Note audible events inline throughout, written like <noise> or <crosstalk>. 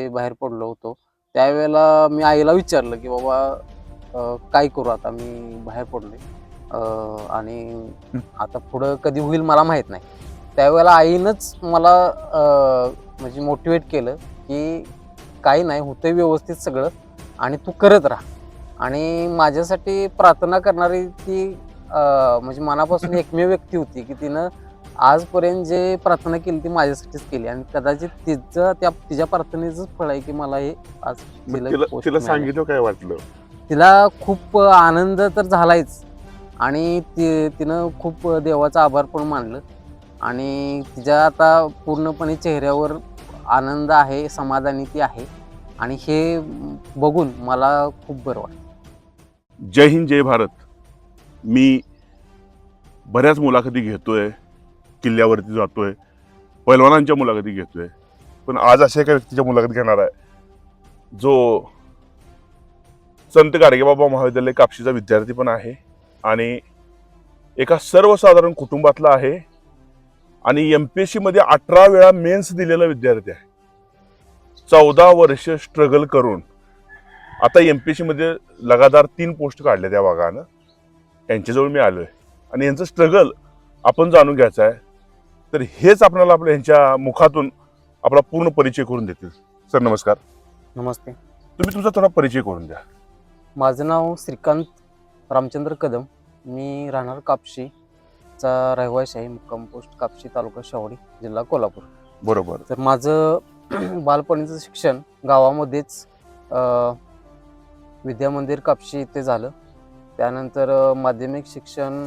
ते बाहेर पडलो होतो. त्यावेळेला मी आईला विचारलं की बाबा काय करू आता? मी बाहेर पडलोय. अं, आणि आता पुढं कधी होईल मला माहीत नाही. त्यावेळेला आईनंच मला म्हणजे मोटिवेट केलं की काही नाही होतंय व्यवस्थित सगळं आणि तू करत राहा. आणि माझ्यासाठी प्रार्थना करणारी ती म्हणजे मनापासून <laughs> एकमेव व्यक्ती होती की तिनं आजपर्यंत जे प्रार्थना केली ती माझ्यासाठीच केली आणि कदाचित तिचं त्या तिच्या प्रार्थनेचंच फळ आहे की मला हे आज तिला तिला post तिला मिळालं. सांगितलं काय वाटलं? तिला खूप आनंद तर झालायच आणि ती तिनं खूप देवाचा आभार पण मानलं. आणि तिच्या आता पूर्णपणे चेहऱ्यावर आनंद आहे समाधानी ती आहे आणि हे बघून मला खूप बरं वाटतं. जय हिंद जय भारत. मी बऱ्याच मुलाखती घेतोय. किल्ल्यावरती जातोय. पैलवानांच्या मुलाखती घेतोय. पण आज अशा एका व्यक्तीच्या मुलाखत घेणार आहे. जो संत गाडगेबाबा महाविद्यालय कापशीचा विद्यार्थी पण आहे आणि एका सर्वसाधारण कुटुंबातला आहे आणि एम पी एस सीमध्ये अठरा वेळा मेन्स दिलेला विद्यार्थी आहे. चौदा वर्ष स्ट्रगल करून आता एम पी मध्ये लगातार तीन पोस्ट काढल्या त्या भागानं यांच्याजवळ मी आलो आहे आणि यांचं स्ट्रगल आपण जाणून घ्यायचं आहे. तर हेच आपल्याला आपल्या यांच्या मुखातून आपला पूर्ण परिचय करून देतील. सर नमस्कार. नमस्ते. तुम्ही तुमचा थोडा परिचय करून द्या. माझं नाव श्रीकांत रामचंद्र कदम. मी राहणार कापशीचा रहिवासी आहे मुक्काम पोस्ट कापशी तालुका शावडी जिल्हा कोल्हापूर. बरोबर. तर माझं <clears throat> बालपणीचं शिक्षण गावामध्येच विद्यामंदिर कापशी इथे झालं. त्यानंतर माध्यमिक शिक्षण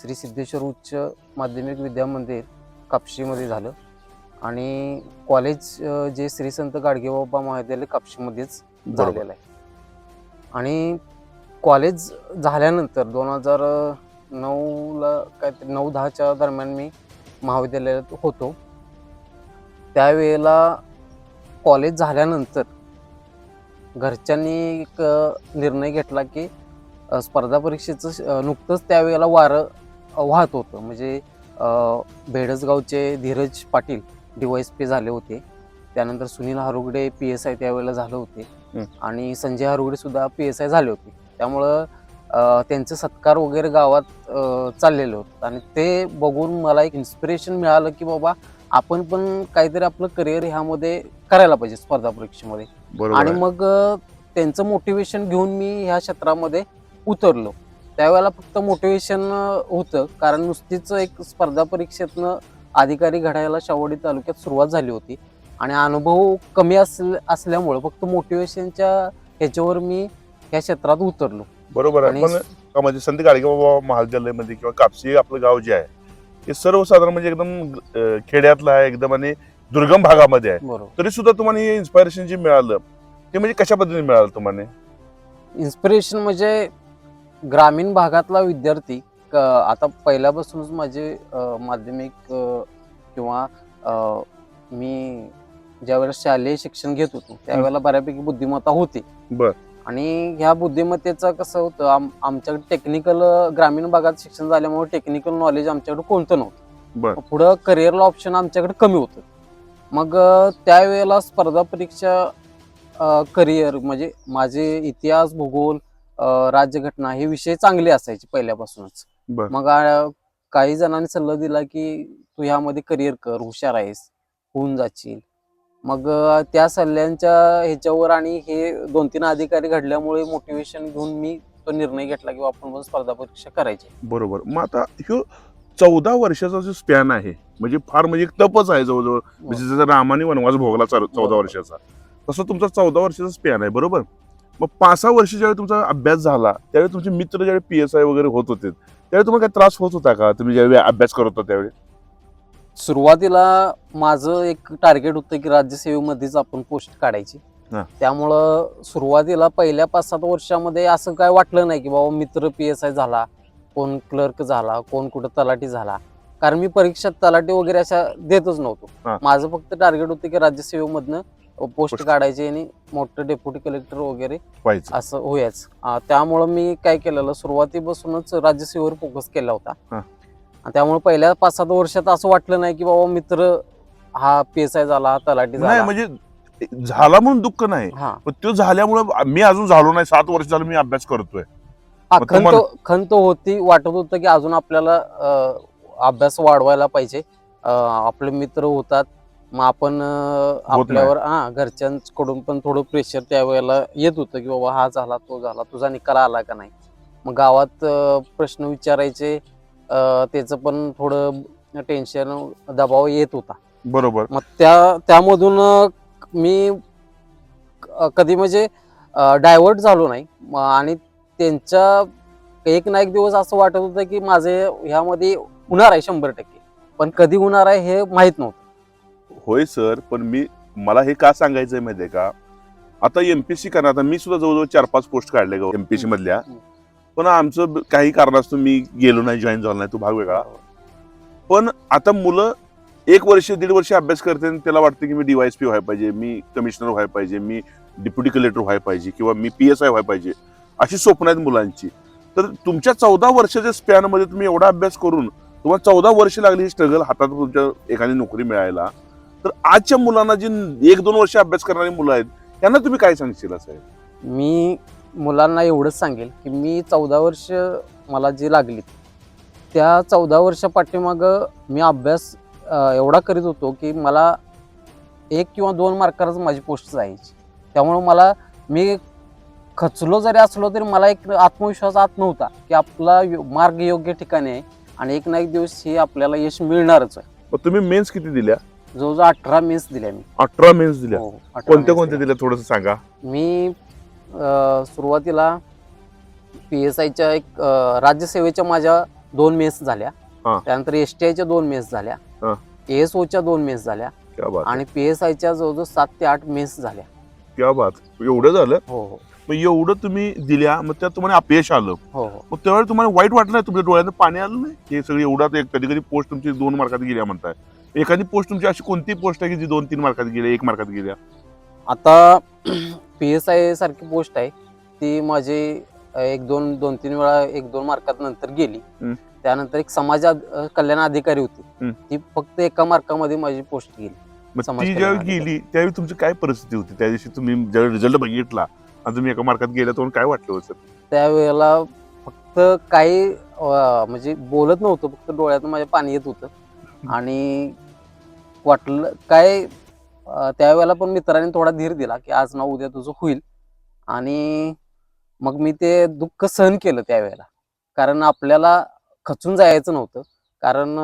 श्री सिद्धेश्वर उच्च माध्यमिक विद्यामंदिर कापशीमध्ये झालं. आणि कॉलेज जे श्री संत गाडगेबाबा महाविद्यालय कापशीमध्येच झालेलं आहे. आणि कॉलेज झाल्यानंतर दोन हजार नऊला काहीतरी नऊ दहाच्या दरम्यान मी महाविद्यालयात होतो. त्यावेळेला कॉलेज झाल्यानंतर घरच्यांनी एक निर्णय घेतला की स्पर्धा परीक्षेचं नुकतंच त्यावेळेला वारं वाहत होतं. म्हणजे अ, बेडसगावचे Dheeraj Patil D Y S P झाले होते. त्यानंतर Sunil Harugade P S I त्यावेळेला झाले होते. आणि संजय हरुगडे सुद्धा पी एस आय झाले होते. त्यामुळं त्यांचे सत्कार वगैरे गावात चाललेले होते. आणि ते बघून मला एक इन्स्पिरेशन मिळालं की बाबा आपण पण काहीतरी आपलं करिअर ह्यामध्ये करायला पाहिजे स्पर्धा परीक्षेमध्ये. आणि. मग त्यांचं मोटिवेशन घेऊन मी ह्या क्षेत्रामध्ये उतरलो. त्यावेळेला फक्त मोटिवेशन होतं. कारण नुसतीच एक स्पर्धा परीक्षेतनं अधिकारी घडायला शावडी तालुक्यात सुरुवात झाली होती. आणि अनुभव कमी असल्या असल्यामुळं फक्त मोटिवेशनच्या ह्याच्यावर मी ह्या क्षेत्रात उतरलो. बरोबर आहे. पण म्हणजे संत गाडगेबाबा महाविद्यालयामध्ये किंवा कापसी आपलं गाव जे आहे हे सर्वसाधारण म्हणजे एकदम खेड्यातलं आहे एकदम आणि दुर्गम भागामध्ये आहे. बरोबर. तरी सुद्धा तुम्हाला हे इन्स्पायरेशन जे मिळालं ते म्हणजे कशा पद्धतीने मिळालं तुम्हाला? इन्स्पिरेशन म्हणजे ग्रामीण भागातला विद्यार्थी क- आता पहिल्यापासूनच माझे अ, माध्यमिक अ, किंवा अ, मी ज्यावेळेला शालेय शिक्षण घेत होतो त्यावेळेला बऱ्यापैकी बुद्धिमत्ता होती बर. आणि ह्या बुद्धिमत्तेचं कसं होतं आम आमच्याकडे टेक्निकल ग्रामीण भागात शिक्षण झाल्यामुळे टेक्निकल नॉलेज आमच्याकडे कोणतं नव्हतं बर. मग पुढं करिअरला ऑप्शन आमच्याकडे कमी होतं मग अ, त्यावेळेला स्पर्धा परीक्षा करिअर म्हणजे माझे इतिहास भूगोल राज्यघटना हे विषय चांगले असायचे पहिल्यापासूनच. बर. मग काही जणांनी सल्ला दिला की तू ह्यामध्ये करिअर कर हुशार आहेस होऊन जाशील. मग अ, त्या सल्ल्यांच्या ह्याच्यावर आणि हे दोन तीन अधिकारी घडल्यामुळे मोटिवेशन घेऊन मी तो निर्णय घेतला की आपण पण स्पर्धा परीक्षा करायची. बरोबर. मग आता ह्यो चौदा वर्षाचा जो स्पॅन आहे म्हणजे फार म्हणजे एक तपच आहे जवळजवळ. म्हणजे जसं रामाने वनवास भोगला चौदा बरोबर. वर्षाचा. तसं तुमचा चौदा वर्षाचा स्पॅन आहे बरोबर? मग पाच सहा वर्ष ज्यावेळी तुमचा अभ्यास झाला त्यावेळी तुमचे मित्र ज्यावेळी पी एस आय वगैरे होत होते त्यावेळी तुम्हाला काही त्रास होत होता का? तुम्ही ज्यावेळी अभ्यास करत होता त्यावेळी? सुरुवातीला माझं एक टार्गेट होतं की राज्यसेवेमध्येच आपण पोस्ट काढायची. त्यामुळं सुरुवातीला पहिल्या पाच सात वर्षामध्ये असं काय वाटलं नाही की बाबा मित्र पी एस आय झाला कोण क्लर्क झाला कोण कुठं तलाठी झाला. कारण मी परीक्षात तलाठी वगैरे अशा देतच. नव्हतो. माझं फक्त टार्गेट होतं की राज्यसेवेमधनं पोस्ट. काढायची आणि मोठं डेप्युटी कलेक्टर वगैरे व्हायचं. असं होयाच. त्यामुळं मी काय केलेलं सुरुवातीपासूनच राज्यसेवेवर फोकस केला होता. त्यामुळे पहिल्या पाच सात वर्षात असं वाटलं नाही की बाबा मित्र हा पी एस आय झाला तलाठी झाला. म्हणजे झाला म्हणून दुःख नाही. हा. पण तो झाल्यामुळे मी अजून झालो नाही. सात वर्ष झालं मी अभ्यास करतोय. खंत खंत होती वाटत होतं की अजून आपल्याला अभ्यास वाढवायला पाहिजे. आपले मित्र होतात मग आपण आपल्यावर हा घरच्यांकडून पण थोडं प्रेशर त्यावेळेला येत होतं की बाबा हा झाला तो झाला तुझा निकाल आला का नाही? मग गावात प्रश्न विचारायचे त्याचं पण थोडं टेन्शन दबाव येत होता. बरोबर. मग त्या त्यामधून मी कधी म्हणजे डायव्हर्ट झालो नाही. आणि त्यांच्या एक ना एक दिवस असं वाटत होतं की माझे ह्यामध्ये होणार आहे शंभर टक्के. पण कधी होणार आहे हे माहीत नव्हतं. होय सर पण मी मला हे का सांगायचंय माहितीये का? आता एमपीसी करणार आता मी सुद्धा जवळजवळ चार पाच पोस्ट काढले एमपीसी मधल्या. हम्म. पण आमचं काही कारणास्तव मी गेलो नाही जॉईन झालो नाही तो भाग वेगळा. पण आता मुलं एक वर्ष दीड वर्ष अभ्यास करते आणि त्याला वाटतं की मी डीवायएसपी व्हायला पाहिजे मी कमिशनर व्हायला पाहिजे मी डेप्युटी कलेक्टर व्हायला पाहिजे किंवा मी पी एस आय व्हायला पाहिजे अशी स्वप्न आहेत मुलांची. तर तुमच्या चौदा वर्षाच्या स्पॅनमध्ये तुम्ही एवढा अभ्यास करून तुम्हाला चौदा वर्ष लागली ही स्ट्रगल हातात तुमच्या एखादी नोकरी मिळायला. तर आजच्या मुलांना जी एक दोन वर्ष अभ्यास करणारी मुलं आहेत त्यांना तुम्ही काय सांगशील असं मी मुलांना एवढंच सांगेल की मी चौदा वर्ष मला जी लागली त्या चौदा वर्ष पाठीमागं मी अभ्यास एवढा करीत होतो की मला एक किंवा दोन मार्कावरच माझी पोस्ट जायची. त्यामुळं मला मी खचलो जरी असलो तरी मला एक आत्मविश्वास आत नव्हता की आपला मार्ग योग्य ठिकाणी आहे आणि एक ना एक दिवस हे आपल्याला यश मिळणारच आहे. तुम्ही मेन्स किती दिल्या? जवळजवळ अठरा मेन्स दिल्या मी. अठरा मेन्स दिल्या. हो, 18 कोणत्या मेन्स कोणत्या दिल्या. थोडस सांगा. मी अ, सुरुवातीला पी एस आयच्या एक अ, राज्यसेवेच्या माझ्या दोन मेस झाल्या. हा. त्यानंतर एस टी आयच्या दोन मेस झाल्या. हा. एस ओच्या दोन मेस झाल्या. क्या बात आणि पी एस आयच्या जवळजवळ सात ते आठ मेस झाल्या. क्या बात. एवढं झालं? हो हो. मग एवढं तुम्ही दिल्या मग त्यात तुम्हाला अपयश आलं. हो हो. मग त्यावेळी तुम्हाला वाईट वाटलं नाही तुमच्या डोळ्यात पाणी आलं नाही? हे सगळी एवढा कधी कधी पोस्ट तुमची दोन मार्कात गेल्या म्हणताय. एखादी पोस्ट तुमची अशी कोणती पोस्ट आहे की जी दोन तीन मार्कात गेल्या एक मार्कात गेल्या आता पी एस आय सारखी पोस्ट आहे. ती माझी एक दोन दोन तीन वेळा एक दोन मार्कात नंतर गेली. हम्म. त्यानंतर एक समाज अध- कल्याण अधिकारी होती. हम्म. ती फक्त एका मार्कामध्ये माझी पोस्ट गेली. मग समाज ती ज्यावेळी. गेली त्यावेळी तुमची काय परिस्थिती होती? त्या दिवशी तुम्ही ज्यावेळी रिझल्ट बघितला आणि तुम्ही एका मार्कात गेल्या तेव्हा काय वाटलं होतं? त्यावेळेला फक्त काही अं, म्हणजे बोलत नव्हतं फक्त डोळ्यातून माझ्या पाणी येत होतं. <laughs> आणि वाटलं काय त्यावेळेला पण मित्रांनी थोडा धीर दिला की आज ना उद्या तुझं होईल. आणि मग मी ते दुःख सहन केलं त्यावेळेला. कारण आपल्याला खचून जायचं नव्हतं. कारण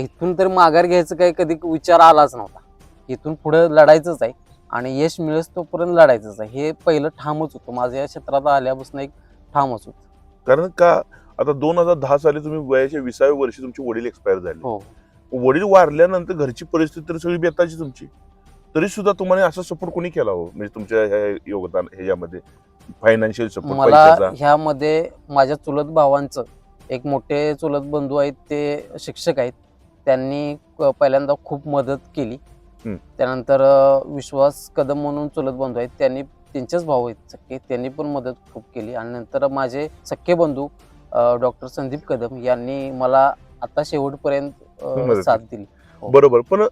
इथून तर माघार घ्यायचं काही कधी विचार आलाच नव्हता. इथून पुढे लढायचंच आहे आणि यश मिळेस तोपर्यंत लढायचंच आहे. हे पहिलं ठामच होतं. माझ्या या क्षेत्रात आल्यापासून एक ठामच होतं. कारण का आता दोन हजार दहा साली तुम्ही वयाच्या विसाव्या वर्षी तुमचे वडील एक्सपायर झाले. हो. वडील वारल्यानंतर घरची परिस्थिती तर सगळी बेताची तुमची. तरी सुद्धा तुम्हाला असा सपोर्ट कोणी केला हो? म्हणजे तुमच्या ह्या योगदान ह्याच्यामध्ये फायनान्शियल सपोर्ट मला पैशाचा? ह्यामध्ये माझ्या चुलत भावांचं एक मोठे चुलत बंधू आहेत ते शिक्षक आहेत. त्यांनी क- पहिल्यांदा खूप मदत केली. हम्म. त्यानंतर अं, विश्वास कदम म्हणून चुलत बंधू आहेत. त्यांनी त्यांचेच भाऊ आहेत सख्खे. त्यांनी पण मदत खूप केली. आणि नंतर माझे सख्खे बंधू डॉक्टर संदीप कदम यांनी मला आता शेवटपर्यंत अं, मदत साथ दिली बरोबर. पण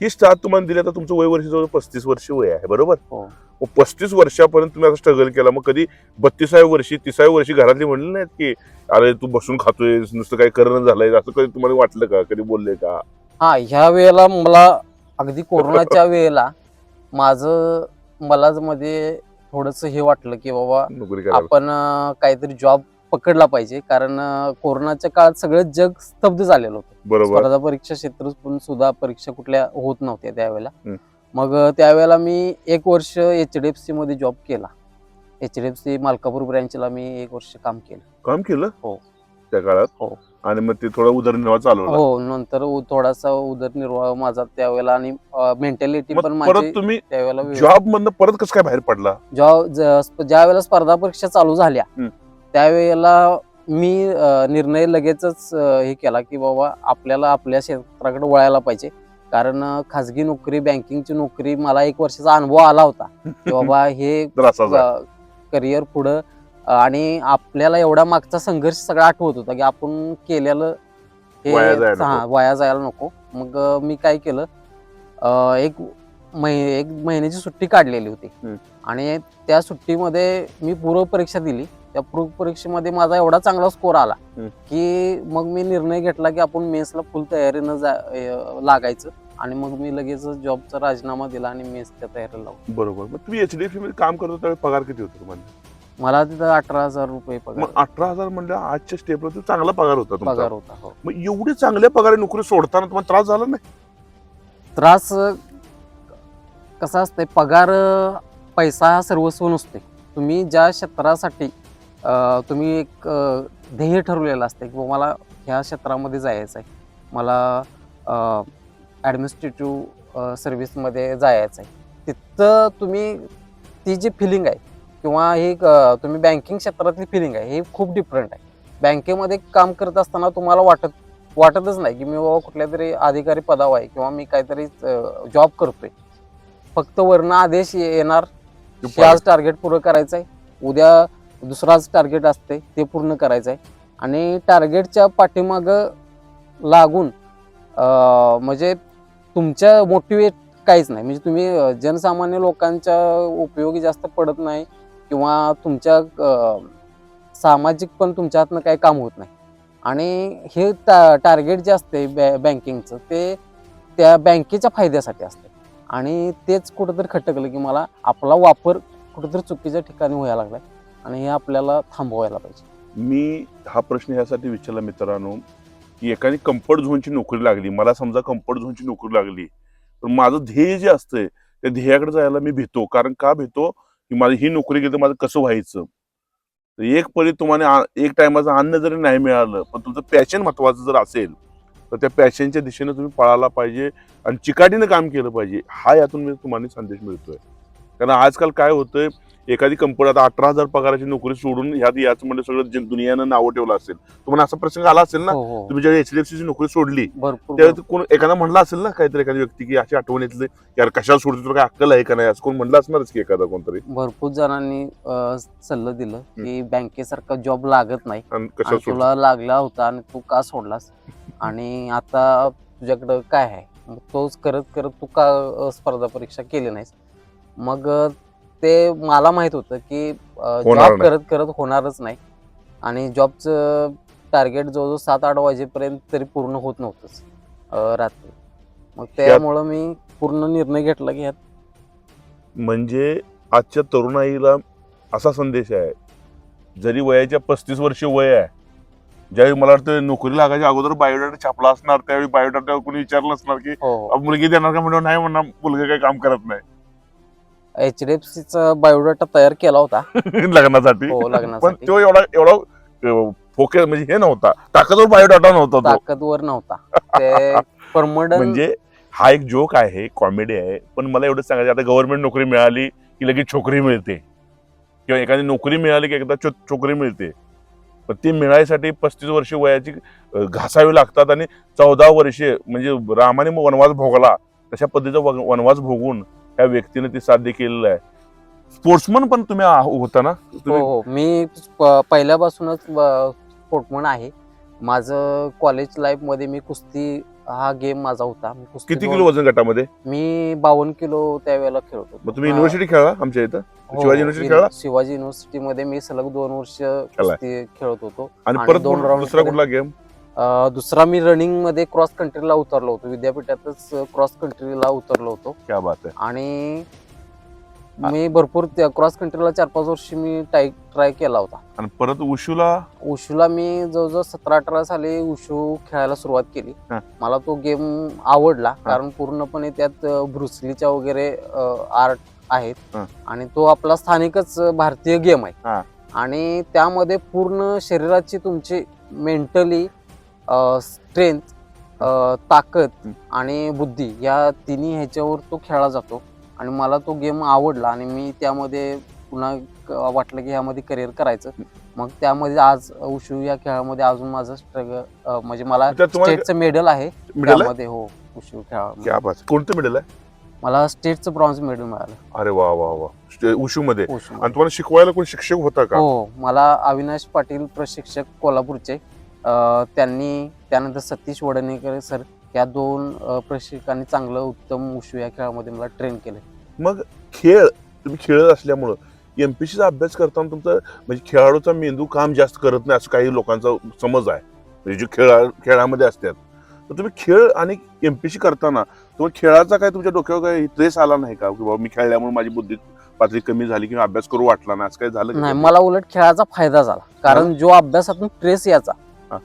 ही साथ तुम्हाला दिली आता तुमचं वय वर्ष जवळ पस्तीस वर्ष वय आहे बरोबर? हो. मग पस्तीस वर्षापर्यंत तुम्ही आता स्ट्रगल केला मग कधी बत्तीसाव्या वर्षी तिसाव्या वर्षी घरातली म्हणले नाहीत की अरे तू बसून खातोय नुसतं काही करणं झालंय असं कधी तुम्हाला वाटलं का? कधी बोलले का? हा ह्या वेळेला मला अगदी कोरोनाच्या <laughs> वेळेला माझं मला मध्ये थोडस हे वाटलं की बाबा नोकरी करायला आपण अं, काहीतरी जॉब पकडला पाहिजे कारण कोरोनाच्या काळात सगळं जग स्तब्ध झालेलं होतं. बरोबर. स्पर्धा परीक्षा क्षेत्र सुद्धा परीक्षा कुठल्या होत नव्हत्या त्यावेळेला. मग त्यावेळेला मी एक वर्ष एच डी एफ सी मध्ये जॉब केला. H D F C Malkapur ब्रँचला मी एक वर्ष काम केलं. काम केलं? हो. त्या काळात? हो. आणि मग ते थोडा उदरनिर्वाह चालवला? हो नंतर थोडासा उदरनिर्वाह माझा त्यावेळेला आणि मेंटॅलिटी पण माझी तुम्ही त्यावेळेला जॉब मधनं परत कसं काय बाहेर पडला? जेव्हा ज- ज्या वेळेला स्पर्धा परीक्षा चालू झाल्या. त्यावेळेला मी निर्णय लगेचच हे केला की बाबा आपल्याला आपल्या क्षेत्राकडे वळायला पाहिजे कारण खाजगी नोकरी बँकिंगची नोकरी मला एक वर्षाचा अनुभव आला होता की बाबा हे. <laughs> करिअर पुढं आणि आपल्याला एवढा मागचा संघर्ष सगळा आठवत होता की आपण केलेलं हे वाया जायला हा, नको. वाया जायला नको मग मी काय केलं एक मै- एक महिन्याची सुट्टी काढलेली होती. आणि त्या सुट्टीमध्ये मी पूर्व परीक्षा दिली त्या पूर्व परीक्षेमध्ये माझा एवढा चांगला स्कोर आला. की मग मी निर्णय घेतला की आपण मेन्सला फुल तयारीनं लागायचं आणि मग मी लगेच जॉबचा राजीनामा दिला आणि मेन्सच्या तयारीला लागलो बरोबर. मग तुम्ही एचडीएफसी मध्ये काम करतो त्यावेळी पगार किती होता तुम्हाला? मला तिथं अठरा हजार रुपये पगार अठरा हजार म्हणलं आजच्या स्टेपला तर चांगला पगार होता तुमचा. पगार होता हो. मग एवढी चांगल्या पगारी नोकरी सोडताना तुम्हाला त्रास झाला नाही? त्रास अ, कसा असतंय पगार अ, पैसा हा सर्वस्व नसते तुम्ही ज्या क्षेत्रासाठी तुम्ही एक ध्येय ठरवलेलं असते की मला ह्या क्षेत्रामध्ये जायचं आहे मला ॲडमिनिस्ट्रेटिव्ह सर्व्हिसमध्ये जायचं आहे तिथं तुम्ही ती जी फिलिंग आहे किंवा ही तुम्ही बँकिंग क्षेत्रातली फिलिंग आहे ही खूप डिफरंट आहे. बँकेमध्ये काम करत असताना तुम्हाला वाटत वाटतच नाही की मी बाबा कुठल्या तरी अधिकारी पदावर आहे किंवा मी काहीतरी जॉब करतोय. फक्त वरनं आदेश येणार आज टार्गेट पूर्ण करायचं आहे उद्या दुसराच टार्गेट असते ते पूर्ण करायचं आहे आणि टार्गेटच्या पाठीमागं लागून म्हणजे तुमच्या मोटिवेट काहीच नाही. म्हणजे तुम्ही जनसामान्य लोकांच्या उपयोगी जास्त पडत नाही किंवा तुमच्या सामाजिक पण तुमच्या हातनं काही काम होत नाही. आणि हे टा टार्गेट जे असते बॅ बँकिंगचं ते त्या बँकेच्या फायद्यासाठी असते. आणि तेच कुठंतरी खटकलं की मला आपला वापर कुठंतरी चुकीच्या ठिकाणी व्हायला लागला आणि हे आपल्याला थांबवायला पाहिजे. मी हा प्रश्न यासाठी विचारला मित्रांनो की एखादी कम्फर्ट झोनची नोकरी लागली. मला समजा कम्फर्ट झोनची नोकरी लागली. तर माझं ध्येय जे असतंय त्या ध्येयाकडे जायला मी भीतो. कारण का भीतो? की माझी ही नोकरी गेली तर माझं कसं व्हायचं? तर एक परी तुम्हाला एक टायमाचं अन्न जरी नाही मिळालं पण तुमचं पॅशन महत्वाचं जर असेल तर त्या पॅशनच्या दिशेने तुम्ही पळायला पाहिजे आणि चिकाटीनं काम केलं पाहिजे. हा यातून मी तुम्हाला संदेश मिळतोय. कारण आजकाल काय होतंय एखादी कंपनी आता अठरा हजार पगाराची नोकरी सोडून ह्यात याच म्हणजे सगळं दुनियानं नावं ठेवलं असेल. तुम्हाला असा प्रसंग आला असेल ना हो हो. तुम्ही ज्यावेळी एचडीएफसीची नोकरी सोडली भरपूर त्यावेळी कोण एखादा म्हणला असेल ना काहीतरी एखादी व्यक्ती की अशी आठवण येतली यार कशाला सोडतो तुला काय अक्कल आहे का नाही? असं कोण म्हणलं असणारच की एखादा कोणतरी. भरपूर जणांनी सल्लं दिलं की बँकेसारखा जॉब लागत नाही. तुला लागला होता आणि तू का सोडलास? आणि आता तुझ्याकडं काय आहे? तोच करत करत तू का स्पर्धा परीक्षा केली नाहीस? मग ते मला माहीत होतं की होणार जॉब नाही. करत करत होणारच नाही. आणि जॉबचं टार्गेट जवळजवळ सात आठ वाजेपर्यंत तरी पूर्ण होत नव्हतंच अ, रात्री. मग त्यामुळं मी पूर्ण निर्णय घेतला की ह्यात म्हणजे आजच्या तरुणाईला असा संदेश आहे जरी वयाच्या पस्तीस वर्ष वय आहे ज्यावेळी मला वाटतं नोकरी लागायच्या अगोदर बायोडाटा छापला असणार त्यावेळी बायोडाटा कोणी विचारलं असणार की हो हो. "अहो, मुलगी देणार का? म्हणून नाही म्हणणार मुलगा काही काम करत नाही. एच डी एफ सीचा बायोडाटा तयार केला होता. <laughs> लग्नासाठी. हो पण लग्नासाठी तो एवढा एवढा फोकस म्हणजे हे नव्हता. ताकदवर बायोडाटा नव्हता तो. ताकदवर नव्हता. ते परमडन म्हणजे हा एक जोक आहे कॉमेडी आहे. पण मला एवढं सांगायचं आता गव्हर्नमेंट नोकरी मिळाली की लगेच छोकरी मिळते. किंवा एखादी नोकरी मिळाली की एकदा छो- छोकरी मिळते. पण ती मिळायसाठी पस्तीस वर्ष वयाची अं, घासावी लागतात आणि चौदा वर्षे म्हणजे रामाने मग वनवास भोगला. तशा पद्धतीचा वन- वनवास भोगून त्या व्यक्तीने ते साध्य केलेलं आहे. स्पोर्ट्समन पण तुम्ही होता ना? हो तुम्ही हो. मी प- पहिल्यापासूनच स्पोर्टमन आहे. माझं कॉलेज लाईफमध्ये मी कुस्ती हा गेम माझा होता. मी कुस्ती किती किलो वजन गटामध्ये? मी बावन्न किलो त्यावेळेला खेळत होतो. मग तुम्ही हा, युनिव्हर्सिटी खेळला आमच्या इथं? हो, शिवाजी युनिव्हर्सिटी युनि- खेळला? शिवाजी युनिव्हर्सिटी मध्ये मी सलग दोन वर्ष कुस्ती खेळत होतो. आणि आणि परत दोन round दुसरा मध्ये- कुठला गेम दुसरा मी रनिंगमध्ये क्रॉस कंट्रीला उतरलो होतो. विद्यापीठातच क्रॉस कंट्रीला उतरलो होतो. क्या बात आहे आणि मी भरपूर क्रॉस कंट्रीला चार पाच वर्ष मी टाय ट्राय केला होता. आणि परत उशूला? उशूला मी जवळजवळ सतरा अठरा साली उशू खेळायला सुरुवात केली. हा. मला तो गेम आवडला कारण पूर्णपणे त्यात अ, ब्रुसलीच्या वगैरे आर्ट आहेत. हा. आणि तो आपला स्थानिकच अ, भारतीय गेम हा. आहे आणि त्यामध्ये पूर्ण शरीराची तुमची मेंटली स्ट्रेंथ ताकद. आणि बुद्धी या तिन्ही ह्याच्यावर तो खेळला जातो. आणि मला तो गेम आवडला आणि मी त्यामध्ये पुन्हा वाटलं की ह्यामध्ये करिअर करायचं. मग त्यामध्ये आज उशू या खेळामध्ये अजून माझं स्ट्रगल म्हणजे मला स्टेटचं मेडल आहे? त्यामध्ये हो उशू बात कोणतं मिळेल आहे? मला स्टेटचं ब्रॉन्झ मेडल मिळालं. अरे वा वा वा. उशू मध्ये उशू आणि तुम्हाला शिकवायला कोण शिक्षक होता का? हो मला अविनाश पाटील प्रशिक्षक कोल्हापूरचे. त्यांनी त्यानंतर सतीश वडनेकर सर या दोन प्रशिक्षकांनी चांगलं उत्तम उशू या खेळामध्ये मला ट्रेन केलं मग खेळ तुम्ही खेळत असल्यामुळं एमपीसीचा अभ्यास करताना तुमचा म्हणजे खेळाडूचा मेंदू काम जास्त करत नाही असं काही लोकांचा समज आहे. म्हणजे जे खेळा खेळामध्ये असतात. तर तुम्ही खेळ आणि एमपीसी करताना तुम्हाला खेळाचा काय तुमच्या डोक्यावर काय ट्रेस आला नाही का? की बाबा मी खेळल्यामुळे माझी बुद्धी पातळी कमी झाली किंवा अभ्यास करू वाटला नाही असं काय झालं नाही? मला उलट खेळाचा फायदा झाला. कारण जो अभ्यासातून ट्रेस यायचा.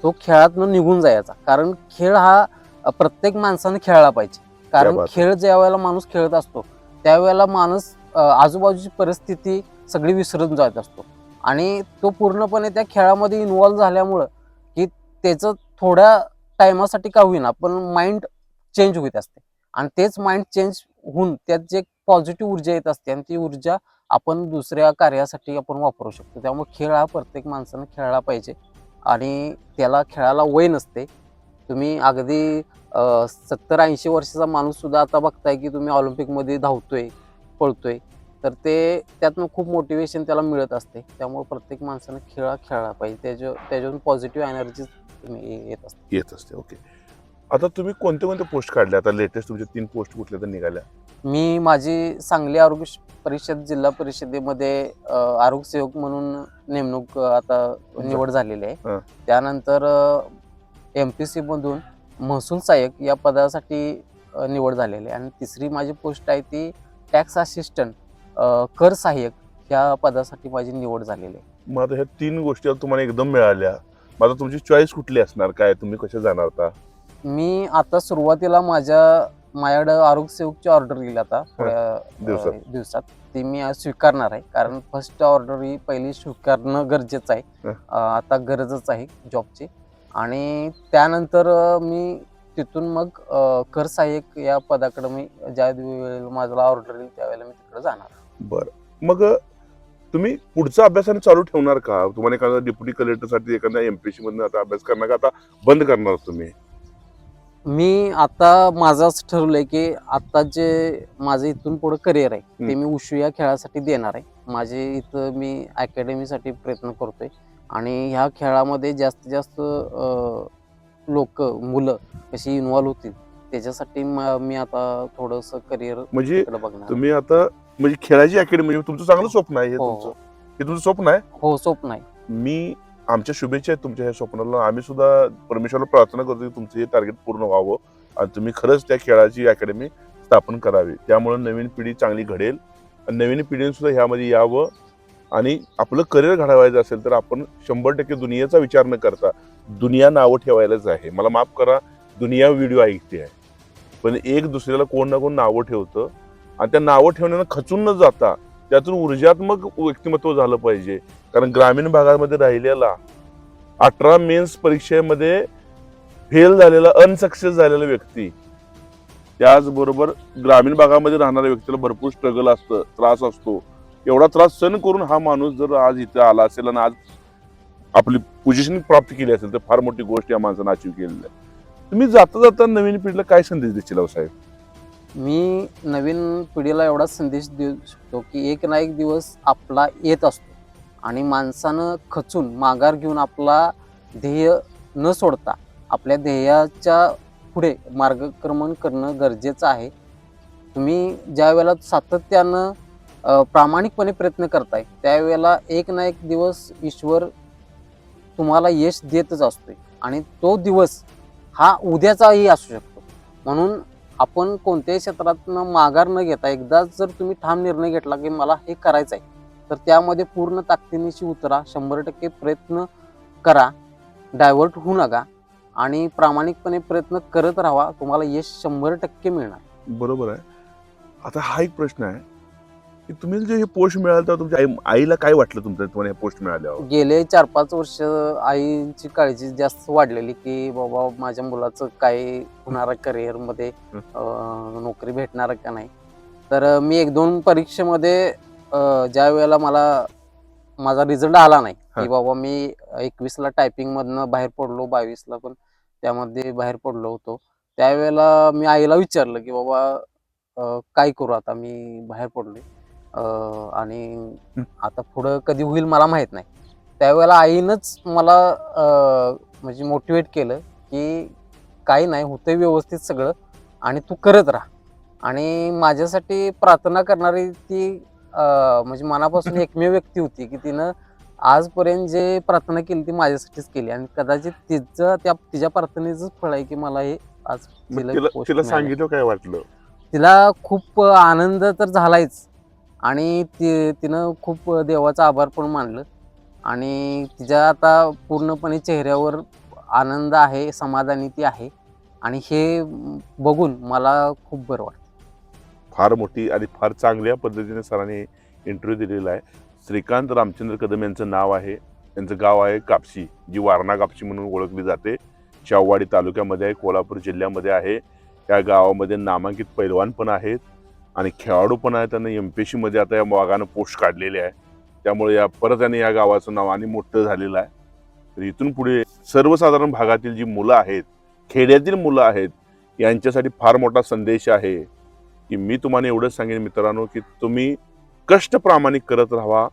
तो खेळातून निघून जायचा. कारण खेळ हा प्रत्येक माणसाने खेळला पाहिजे. कारण खेळ ज्या वेळेला माणूस खेळत असतो त्यावेळेला माणूस आजूबाजूची परिस्थिती सगळी विसरून जात असतो. आणि तो पूर्णपणे त्या खेळामध्ये इन्व्हॉल्व झाल्यामुळं की त्याचं थोड्या टायमासाठी का होईना पण माइंड चेंज होत असते. आणि तेच माइंड चेंज होऊन त्यात जे पॉझिटिव्ह ऊर्जा येत असते आणि ती ऊर्जा आपण दुसऱ्या कार्यासाठी आपण वापरू शकतो. त्यामुळे खेळ हा प्रत्येक माणसानं खेळला पाहिजे. आणि त्याला खेळाला वय नसते. तुम्ही अगदी सत्तर ऐंशी वर्षाचा माणूस सुद्धा आता बघताय की तुम्ही ऑलिम्पिकमध्ये धावतोय पळतोय. तर ते त्यातनं खूप मोटिवेशन त्याला मिळत असते. त्यामुळे प्रत्येक माणसानं खेळ खेळला पाहिजे. त्याच्या त्याच्यातून पॉझिटिव्ह एनर्जी येत असते. येत असते. ओके आता तुम्ही कोणते कोणते पोस्ट काढले? आता लेटेस्ट तुमचे तीन पोस्ट कुठल्या तर निघाल्या. मी माझी सांगली आरोग्य परिषद जिल्हा परिषदेमध्ये अ, आरोग्य सेवक म्हणून नेमणूक अ, आता निवड झालेली हा. आहे त्यानंतर एम पी सी मधून महसूल सहाय्यक या पदासाठी अ, निवड झालेली आहे. आणि तिसरी माझी पोस्ट आहे ती टॅक्स असिस्टंट कर सहाय्यक या पदासाठी माझी निवड झालेली आहे. मग आता ह्या तीन गोष्टी आता तुम्हाला एकदम मिळाल्या. मग आता तुमची चॉईस कुठली असणार? काय? तुम्ही कसे जाणार आता? मी आता सुरुवातीला माझ्या माझ्याकडं आरोग्य सेवकची ऑर्डर येईल आता थोड्या दिवसात. दिवसात. ती मी आज स्वीकारणार आहे. कारण फर्स्ट ऑर्डर ही पहिली स्वीकारणं गरजेचं आहे. हं. अ, आता गरजच आहे जॉबची. आणि त्यानंतर अ, मी तिथून मग अ, कर सहाय्यक या पदाकडे मी ज्या वेळेला माझा ऑर्डर येईल त्यावेळेला मी तिकडे जाणार. बरं. मग तुम्ही पुढचा अभ्यासाने चालू ठेवणार का? तुम्हाला एखादा डेप्युटी कलेक्टरसाठी एखाद्या एमपीसी मधून आता अभ्यास करणार का? आता बंद करणार तुम्ही? मी आता माझं असं ठरवलंय की आता जे माझं इथून पुढे करिअर आहे ते. मी उशू या खेळासाठी देणार आहे. माझे इथं मी अकॅडमीसाठी प्रयत्न करतोय. आणि ह्या खेळामध्ये जास्तीत जास्त लोक मुलं कशी इन्व्हॉल्व होतील त्याच्यासाठी म- आता थोडंसं करिअर म्हणजे तुम्ही आता म्हणजे खेळाची अकॅडमी म्हणजे तुमचं चांगलं स्वप्न आहे हे हो. तुमचं. हे तुमचं स्वप्न आहे? हो स्वप्न आहे. मी आमच्या शुभेच्छा आहेत तुमच्या ह्या स्वप्नाला. आम्ही सुद्धा परमेश्वरला प्रार्थना करतो की तुमचं हे टार्गेट पूर्ण व्हावं आणि तुम्ही खरंच त्या खेळाची अकॅडमी स्थापन करावी. त्यामुळे नवीन पिढी चांगली घडेल. आणि नवीन पिढीने सुद्धा ह्यामध्ये यावं आणि आपलं करिअर घडवायचं असेल तर आपण शंभर टक्के दुनियेचा विचार न करता दुनिया नावं ठेवायलाच आहे. मला माफ करा दुनिया व्हिडिओ ऐकते आहे. पण एक दुसऱ्याला कोण ना कोण नावं ठेवतं. आणि त्या नावं ठेवण्यानं खचून न जाता त्यातून ऊर्जात्मक व्यक्तिमत्व झालं पाहिजे. कारण ग्रामीण भागामध्ये राहिलेला अठरा मेन्स परीक्षेमध्ये फेल झालेला अनसक्सेस झालेला व्यक्ती त्याचबरोबर ग्रामीण भागामध्ये राहणाऱ्या व्यक्तीला भरपूर स्ट्रगल असतं त्रास असतो. एवढा त्रास सहन करून हा माणूस जर आज इथे आला असेल आणि आज आपली पोझिशन प्राप्त केली असेल तर फार मोठी गोष्ट या माणसानं अचीव केलेली आहे. तुम्ही जाता जाता नवीन पिढीला काय संदेश देशील हो साहेब? मी नवीन पिढीला एवढाच संदेश देऊ शकतो की एक ना एक दिवस आपला येत असतो. आणि माणसानं खचून माघार घेऊन आपला ध्येय न सोडता आपल्या ध्येयाच्या पुढे मार्गक्रमण करणं गरजेचं आहे. तुम्ही ज्या वेळेला सातत्यानं प्रामाणिकपणे प्रयत्न करताय त्यावेळेला एक ना एक दिवस ईश्वर तुम्हाला यश देतच असतोय. आणि तो दिवस हा उद्याचाही असू शकतो. म्हणून आपण कोणत्याही क्षेत्रातनं माघार न घेता एकदाच जर तुम्ही ठाम निर्णय घेतला की मला हे करायचं आहे तर त्यामध्ये पूर्ण ताकदीनिशी उतरा शंभर टक्के प्रयत्न करा डायव्हर्ट होऊ नका आणि प्रामाणिकपणे प्रयत्न करत राहा तुम्हाला यश शंभर टक्के मिळणार. बरोबर आहे. आता हा एक प्रश्न आहे. की तुम्ही जे हे पोस्ट मिळालं तेव्हा तुमच्या आई आईला काय वाटलं तुमच्या तुम्हाला हे पोस्ट मिळाल्यावर? गेले चार पाच वर्ष आईची काळजी जास्त वाढलेली की बाबा माझ्या मुलाचं काय होणार करिअरमध्ये अं, नोकरी भेटणार का नाही. तर मी एक दोन परीक्षेमध्ये अं, ज्या वेळेला मला माझा रिझल्ट आला नाही हा. की बाबा मी एकवीसला टायपिंग मधनं बाहेर पडलो बावीसला पण त्यामध्ये बाहेर पडलो होतो. त्यावेळेला मी आईला विचारलं की बाबा अं, काय करू आता मी बाहेर पडलोय? अं, आणि आता पुढं कधी होईल मला माहीत नाही. त्यावेळेला आईनंच मला अं, म्हणजे मोटिवेट केलं की काही नाही होतंय व्यवस्थित सगळं आणि तू करत राहा. आणि माझ्यासाठी प्रार्थना करणारी ती अं, म्हणजे मनापासून <laughs> एकमेव व्यक्ती होती की तिनं आजपर्यंत जे प्रार्थना केली ती माझ्यासाठीच केली आणि कदाचित तिचं त्या तिच्या प्रार्थनेच फळ आहे की मला हे आज मग तिला मिळालं. सांगितलं काय वाटलं? तिला खूप आनंद तर झालायच. आणि ती तिनं खूप देवाचा आभार पण मानलं. आणि तिच्या आता पूर्णपणे चेहऱ्यावर आनंद आहे समाधानी ती आहे. आणि हे बघून मला खूप बरं वाटतं. फार मोठी आणि फार चांगल्या पद्धतीने सरांनी इंटरव्ह्यू दिलेला आहे. श्रीकांत रामचंद्र कदम यांचं नाव आहे. यांचं गाव आहे कापशी जी वारणा कापशी म्हणून ओळखली जाते. शाहवाडी तालुक्यामध्ये आहे कोल्हापूर जिल्ह्यामध्ये आहे. या गावामध्ये नामांकित पैलवान पण आहेत. आणि खेळाडू पण आहे त्यांना एम पी सीमध्ये आता या वाघानं पोस्ट काढलेले आहे. त्यामुळे या परत त्याने या गावाचं नाव आणि मोठं झालेलं आहे. तर इथून पुढे सर्वसाधारण भागातील जी मुलं आहेत खेड्यातील मुलं आहेत यांच्यासाठी फार मोठा संदेश आहे की मी तुम्हाला एवढंच सांगेन मित्रांनो की तुम्ही कष्ट प्रामाणिक करत राहा.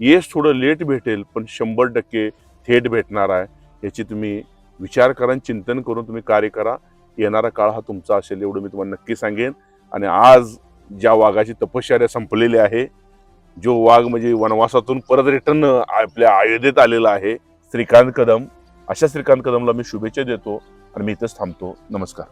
येस थोडं लेट भेटेल पण शंभर टक्के थेट भेटणार आहे. याची तुम्ही विचार करा आणि चिंतन करून तुम्ही कार्य करा. येणारा काळ हा तुमचा असेल एवढं मी तुम्हाला नक्की सांगेन. आणि आज ज्या वाघाची तपश्चर्या संपलेली आहे जो वाघ म्हणजे वनवासातून परत रिटर्न आपल्या अयोध्येत आलेला आहे श्रीकांत कदम. अशा श्रीकांत कदमला मी शुभेच्छा देतो आणि मी इथंच थांबतो. नमस्कार.